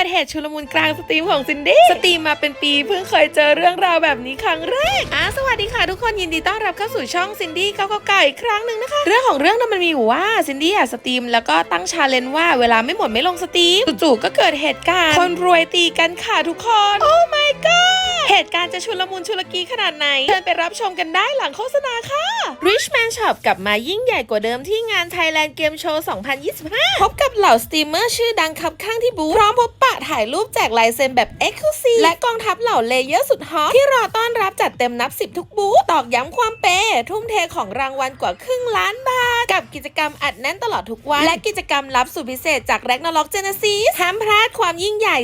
กิดเหตุชุลมุนกลางสตรีมของซินดี้สตรีมมาเป็นปีเพิ่งเคยเจอเรื่องราวแบบนี้ครั้งแรกอะสวัสดีค่ะทุกคนยินดีต้อนรับเข้าสู่ช่องซินดี้ก้าวไก่อีกครั้งหนึ่งนะคะ เรื่องของเรื่องนั้นมันมีอยู่ว่าซินดี้อะสตรีมแล้วก็ตั้งชาเลนจ์ว่าเวลาไม่หมดไม่ลงสตรีมจู่ๆก็เกิดเหตุการณ์คนรวยตีกันค่ะทุกคน โอ้ my god เหตุการณ์จะชุลมุนชุลกีขนาดไหนเชิญไปรับชมกันได้หลังโฆษณาค่ะ Richman Shop กลับมายิ่งใหญ่กว่าเดิมที่งาน Thailand Game Show 2025 พบกับเหล่าสตรีมเมอร์ชื่อดังคับข้างที่บูธพร้อมพบปะถ่ายรูปแจกลายเซ็นแบบ e x c l u s i v e และกองทัพเหล่าเลเยอร์สุดฮอตที่รอต้อนรับจัดเต็มนับ 10 ทุกบูธตอกย้ำความเปย์ทุ่มเทของรางวัลกว่าครึ่งล้านบาท กับกิจกรรมอัดแน่นตลอดทุกวัน และกิจกรรมลับสุดพิเศษจาก r a g n a r o k Genesis ห้ามพลาดความยิ่งใหญ่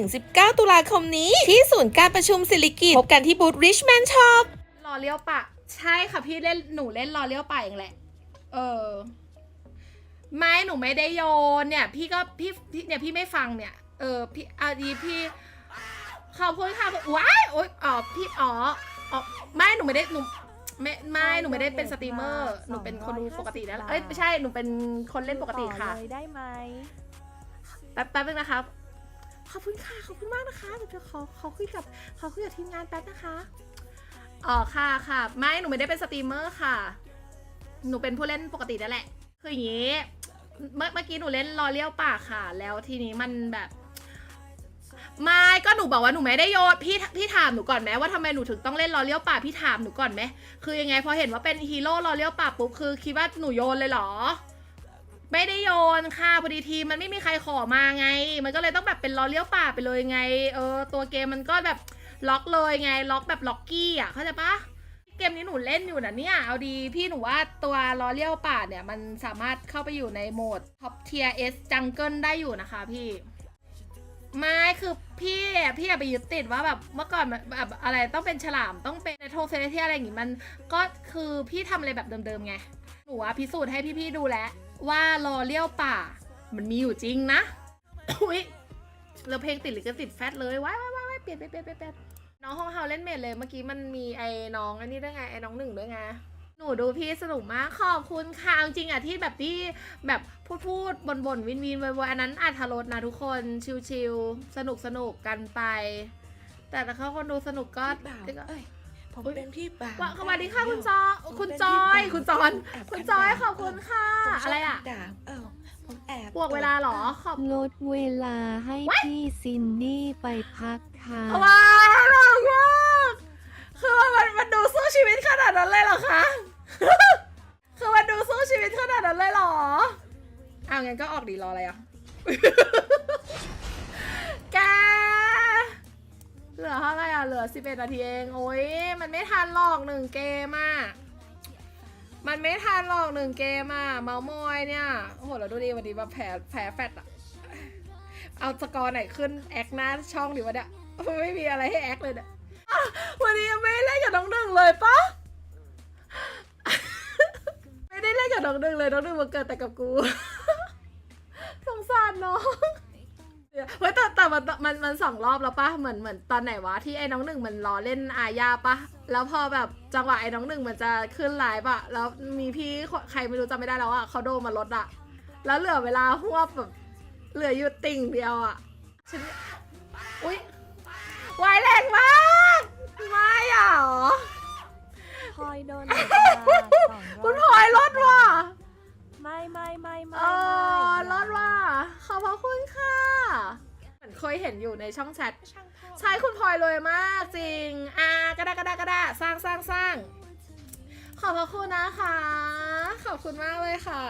17-19 ตุลาคมนี้ ที่ศูนย์การประชุมสิริกิติ์พบกันที่บูธ Richman Shop รอเลี้ยวปะ ใช่ค่ะพี่เล่นหนูเล่นรอเลี้ยวปะเองแหละ เออ ไม่หนูไม่ได้โยนเนี่ย พี่ก็พี่พี่เนี่ยพี่ไม่ฟังเนี่ย เออพี่เอาดีพี่ขอบคุณค่ะว้ายโอ๊ยอ๋อพี่อ๋ออ๋อไม่หนูไม่ได้หนูไม่ไม่หนูไม่ได้เป็นสตรีมเมอร์หนูเป็นคนดูปกติแล้วเอ้ยไม่ใช่หนูเป็นคนเล่นปกติค่ะเลยได้ไหมแป๊บแป๊บนึงนะครับ ขอบคุณค่ะขอบคุณมากนะคะเดี๋ยวจะขอขอคุยกับขอคุยกับทีมงานแป๊บนะคะอ๋อค่ะค่ะ ไม่หนูไม่ได้เป็นสตรีมเมอร์ค่ะ หนูเป็นผู้เล่นปกตินั่นแหละ คืออย่างนี้ เมื่อเมื่อกี้หนูเล่นรอเลี้ยวป่ากค่ะ แล้วทีนี้มันแบบไม่ก็หนูบอกว่าหนูไม่ได้โยนพี่พี่ถามหนูก่อนไหมว่าทำไมหนูถึงต้องเล่นรอเลี้ยวป่าพี่ถามหนูก่อนไหมคือยังไงพอเห็นว่าเป็นฮีโร่รอเลี้ยวป่าปุ๊บคือคิดว่าหนูโยนเลยเหรอ ไม่ได้โยนค่ะพอดีทีมมันไม่มีใครขอมาไง มันก็เลยต้องแบบเป็นล้อเลี้ยวป่าไปเลยไง เออ ตัวเกมมันก็แบบล็อกเลยไง ล็อกแบบล็อกกี้อะเข้าใจปะเกมนี้หนูเล่นอยู่นะเนี่ย เอาดีพี่หนูว่าตัวล้อเลี้ยวป่าเนี่ย มันสามารถเข้าไปอยู่ในโหมดท็อปเทียเอสจังเกิลได้อยู่นะคะพี่ไม่คือพี่พี่อะไปยึดติดว่าแบบเมื่อก่อนแบบอะไรต้องเป็นฉลามต้องเป็นโทเซเลเทียอะไรอย่างงี้มันก็คือพี่ทำอะไรแบบเดิมๆไงหนูอะพิสูจน์ให้พี่ๆดูแล้ว ว่ารอเลี้ยวป่า มันมีอยู่จริงนะ อุ้ยแล้วเพลงติดหรือก็ติดแฟตเลยว้ายว้ายว้ายว้ายเปลี่ยนเปลี่ยนเปลี่ยนเปลี่ยนเปลี่ยนน้องห้องเฮาเล่นเมดเลยเมื่อกี้มันมีไอ้น้องอันนี้ด้วยไงไอ้น้องหนึ่งด้วยไงหนูดูพี่สนุกมากขอบคุณค่ะเอาจริงอะที่แบบที่แบบพูดพูดบ่นบ่นวินวินวอยๆอันนั้นอัธรสนะทุกคนชิลๆสนุกสนุกกันไป แต่ถ้าเขาคนดูสนุกก็พี่บ่าวเอ้ย ผมเป็นพี่บ่าวว่าสวัสดีค่ะคุณจอคุณจอย คุณจอนคุณจอยขอบคุณค่ะผมชบอะไรอะด่าเออผมแอบบวกเวลาเหรอขอบลดเวลาให้พี่ซินดี้ไปพักค่ะว้าวหล่อมากคือมันมันดูสู้ชีวิตขนาดนั้นเลยเหรอคะคือมันดูสู้ชีวิตขนาดนั้นเลยเหรออ้าวงั้นก็ออกดีรออะไรอะ ท่าไหร่อะเอ11นาทีเอง โอ้ยมันไม่ทันหรอกหนึ่งเกมอะ มันไม่ทันหรอกหนึ่งเกมอะ เมามอยเนี่ย โอ้โหแล้วดูดิวันนี้มาแผลแผลแฟดอะ เอาสกอร์ไหนขึ้นแอคหน้าช่องดิวะเนี่ยไม่มีอะไรให้แอคเลยเนี่ยวันนี้ไม่เล่นกับน้องหนึ่งเลยปะไม่ได้เล่นกับน้องหนึ่งเลยน้องหนึ่งมาเกิดแต่กับกูสงสารน้อง เฮ้ยแต่แต่มันมันมันสองรอบแล้วปะเหมือนเหมือนตอนไหนวะที่ไอ้น้องหนึ่งมันรอเล่นอาญาปะแล้วพอแบบจังหวะไอ้น้องหนึ่งมันจะขึ้นไลฟ์อะแล้วมีพี่ใครไม่รู้จำไม่ได้แล้วอะเขาโดนมาลดอะแล้วเหลือเวลาหวบแบบเหลืออยู่ติ่งเดียวอะฉันอุ้ยวายแรงมากไม่อะเหรอพลอยโดนเด็กมาสองร้อยคุณพลอยลดว่ะ ไม่ไม่ไม่ไม่เออรอดว่ะขอบพระคุณค่ะเหมือนเคยเห็นอยู่ในช่องแชทใช่คุณพลอยเลยมากจริง อ่ากระดากระดากระดาสร้างสร้างสร้างขอบพระคุณนะคะ ขอบคุณมากเลยค่ะ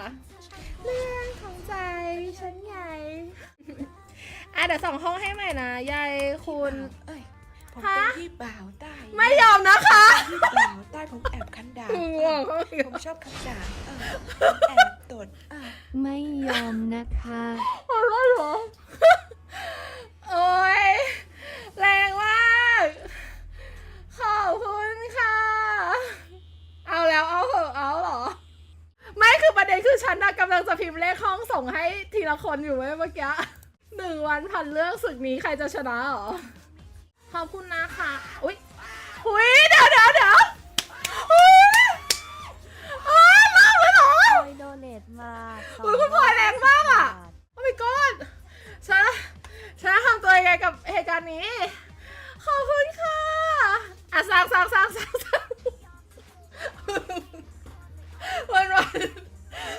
เรื่องของใจฉันใหญ่อะเดี๋ยวส่งห้องให้ใหม่นะยายคุณเอ้ยผมฮะเป็นพี่บ่าวใต้ไม่ยอมนะคะพี่บ่าวใต้ผมแอบคันด่างผมชอบคันด่าเออแอบ ตดเออไม่ยอมนะคะ อะไรเหรอ โอ้ยแรงมาก ขอบคุณค่ะ เอาแล้วเอาเหอะเอาเหรอ ไม่คือประเด็นคือฉันนะกำลังจะพิมพ์เลขห้องส่งให้ทีละคนอยู่เว้ยเมื่อกี้หนึ่งวันพันเรื่องศึกนี้ใครจะชนะเหรอ ขอบคุณนะคะ อุ้ยอุ้ยเดี๋ยวเดี๋ยวเดี๋ยวอุ้ยอุ้ยมากเลยเหรอ พลอยโดเนทมา อุ๊ยคุณพลอยแรงมากอะ บาท โอ้ my god ฉันฉันท ไง กับเหตุการณ์นี้ ขอบคุณค่ะอะสร้างสร้างสร้างสร้างสร้างวันวัน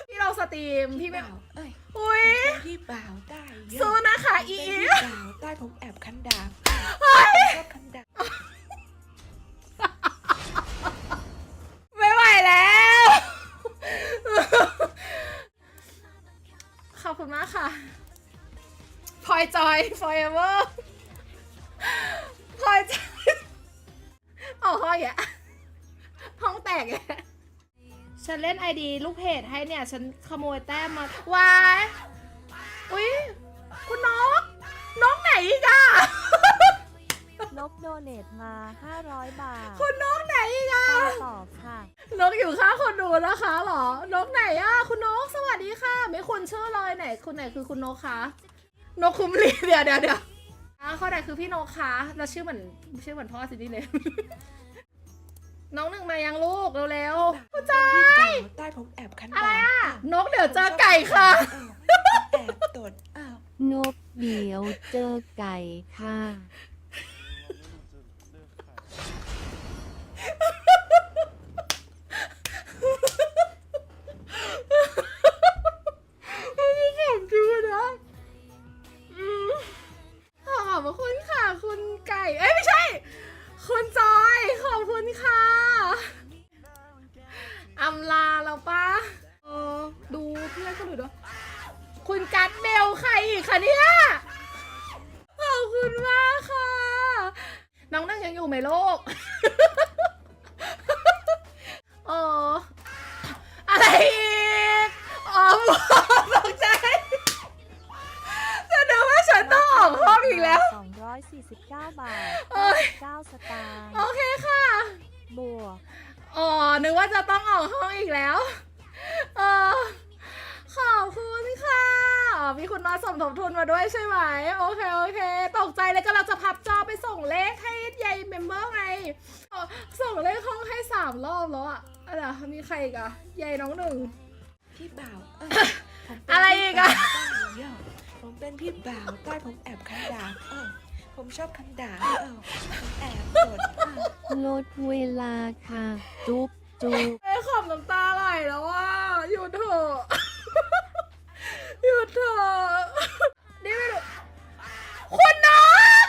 ที่เราสตรีมพี่ไม่บ่าวเอ้ยอุ้ยเป็นพี่บ่าวใต้เยอะสู้นะคะผมอีเป็นพี่บ่าวใต้ผมแอบคันดาบผมชอบคันดาบไม่ไหวแล้ว ขอบคุณมากค่ะพลอยจอย forever ฉันเล่นไอดีลูกเพจให้เนี่ย ฉันขโมยแต้มมาวายอุ๊ยคุณน้องน้องไหนอีกอะนกโดเนตมา 500 บาทคุณน้องไหนอีกอะไปต่อค่ะนกอยู่ข้างคนดูนะคะเหรอนกไหนอะคุณนกสวัสดีค่ะ ไม่คุณชื่อเลยไหนคุณไหนคือคุณนกคะนกคุมลีเดี๋ยวเดี๋ยวเดี๋ยวอ่าข้อไหนคือพี่นกคะแล้วชื่อเหมือนชื่อเหมือนพ่อสินี่เลย น้องหนึ่งมายังลูกเร็วๆผู้เป็นใจพี่บ่าวใต้ผมแอบคันอะไรดาบอะเออนกเดี๋ยวเจอไก่ค่ะเออผมแอบตดอ้าวนกเดี๋ยวเจอไก่ค่ะ ดูเพื่อนคนอื่นด้วยคุณกัดเบลใครอีกคะเนี่ยขอบคุณมากค่ะ น้องนั่งยังอยู่ไหมโลกเอออะไรอีกอ๋อตกใจจะดูว่าฉันต้องออกห้องอีกแล้ว249 บาทเอ้ย9สตางค์โอเคค่ะ บวก อ๋อ นึกว่าจะต้องออกห้องอีกแล้ว เออ ขอบคุณค่ะอ๋อมีคุณน้อยสมทบทุนมาด้วยใช่ไหม โอเค โอเค ตกใจเลยก็เราจะพับจอไปส่งเลขให้ยายเมมเบอร์ไงอ๋อส่งเลขห้องให้สามรอบแล้วอะอะไรอะมีใครอีกอะยายน้องหนึ่ง พี่บ่าวเอ้ยผมเป็นอะไรอีกอะ พี่บ่าวใต้เยอะผมเป็นพี่บ่าวใต้ผมแอบคันดาบเออผมชอบคันดาบเออผมแอบตดอ้าวลดเวลาค่ะ จุ๊บจุ๊บไอ้ยขอบน้ำตาไหลแล้วว่าหยุดเถอะ หยุดเถอะนี่ไม่รู้คุณน้อง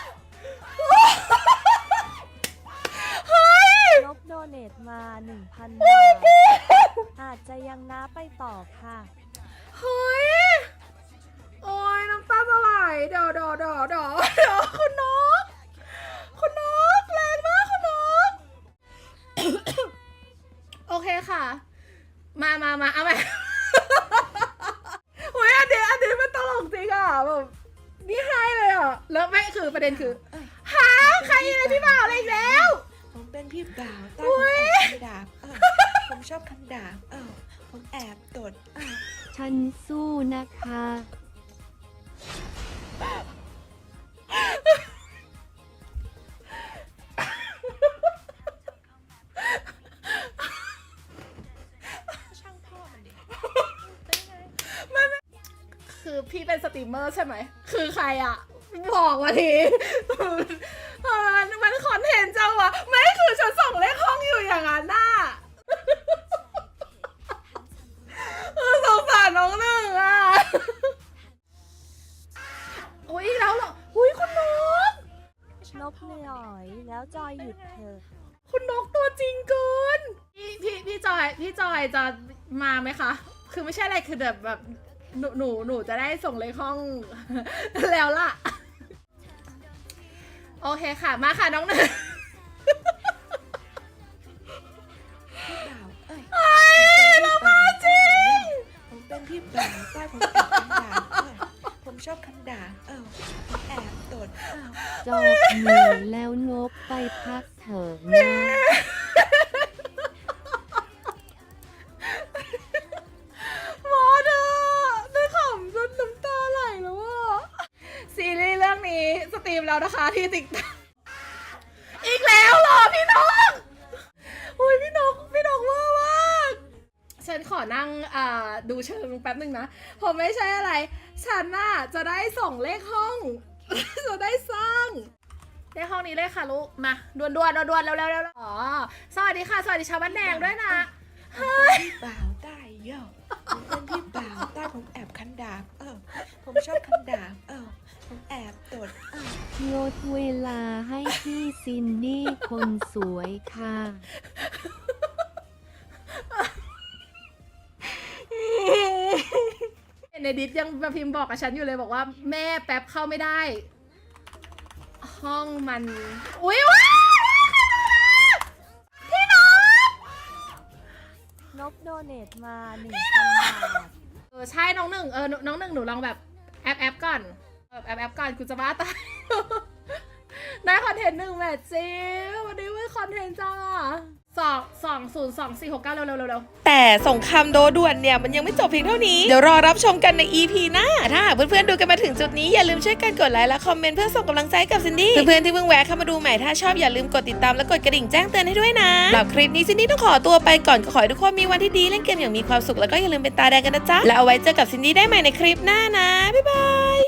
เฮ้ยนกโดเนตมา 1,000 บาท อาจจะยังน้าไปต่อค่ะ เฮ้ย โอ้ยน้ำตาจะไหลเดี๋ยวเดี๋ยวเดี๋ยวเดี๋ยวเดี๋ยวคุณนก คุณนกแรงมากคุณนก โอเคค่ะ มามามาเอาใหม่ โอ้ยอันนี้อันนี้มันตลกจริงอะ แบบนี่ให้เลยอะแล้วไม่คือประเด็นคือเอ้ยหาใครเลยพี่บ่าวอะไรอีกแล้ว ผมเป็นพี่บ่าวใต้อุ๊ผมยแอบคันดาบเออผมชอบคันดาบเออผมแอบตดอ้าวฉันสู้นะคะ อร์ใช่ไหม คือใครอะบอกมาทีเออมันคอนเทนต์จังวะ ไม่คือฉันส่งเลขห้องอยู่อย่างนั้นน่ะเออสงสารน้องหนึ่งอะโอ้ยอีกแล้วเหรอ อุ้ยคุณนก นกเหนื่อยแล้วจอยหยุดเถอะคุณนกตัวจริงเกินพี่พี่พี่จอย พี่จอยจะมาไหมคะ คือไม่ใช่อะไรคือแบบแบบ หนูหนูหนูจะได้ส่งเลขห้อง แล้วล่ะ โอเคค่ะ มาค่ะน้องหนึ่งพี่บ่าวเอ้ยเฮ้ยเรามาจริง ผมเป็นพี่บ่าวใต้ผมแอบคันดาบเออผมชอบคันดาบเออผมแอบตดอ้าวจบเหนื่อยแล้วนกไปพักเถอะนะ อนั่งอ่าดูเชิงแป๊บหนึ่งนะผมไม่ใช่อะไร ฉันน่ะจะได้ส่งเลขห้อง จะได้ทรานี้เลยค่ะลูก มาด่วนด่วนด่วนๆเร็วเร็วเร็วๆอ๋อสวัสดีค่ะ สวัสดีชาวบ้านแดงด้วยนะผมเป็นพี่บ่าวใต้โยผมเป็นพี่บ่าวใต้ผมแอบคันดาบเออ ผมชอบคันดาบเออ ผมแอบตดเออลดเวลาให้พี่ซินดี้คนสวยค่ะ ในดิสยังมาพิมพ์บอกกับฉันอยู่เลยบอกว่า แม่แป๊บเข้าไม่ได้ ห้องมัน อุ้ยว้ายพี่น้องนกโดเนทมา1,000บาทเออใช่น้องหนึ่งเออน้องหนึ่งหนูลองแบบแอปแอปก่อนเออแอปแอปก่อนกูจะบ้าตายได้คอนเทนต์หนึ่งแมทจิวันนี้ไม่คอนเทนต์จ้า สองสองศูนย์สองสี่หกเก้าเร็วเร็วเร็วเร็วแต่สงครามโดด่วนเนี่ยมันยังไม่จบเพียงเท่านี้ เดี๋ยวรอรับชมกันใน EP หน้า ถ้าหากเพื่อนๆดูกันมาถึงจุดนี้อย่าลืมช่วยกันกดไลค์และคอมเมนต์เพื่อส่งกำลังใจให้กับซินดี้ เพื่อนๆที่เพิ่งแวะเข้ามาดูใหม่ถ้าชอบอย่าลืมกดติดตามและกดกระดิ่งแจ้งเตือนให้ด้วยนะสำหรับคลิปนี้ซินดี้ต้องขอตัวไปก่อนก็ขอให้ทุกคนมีวันที่ดีเล่นเกมอย่างมีความสุขแล้วก็อย่าลืมเป็นตาแดงกันนะจ๊ะแล้วเอาไว้เจอกับซินดี้ได้ใหม่ในคลิปหน้านะบ๊ายบาย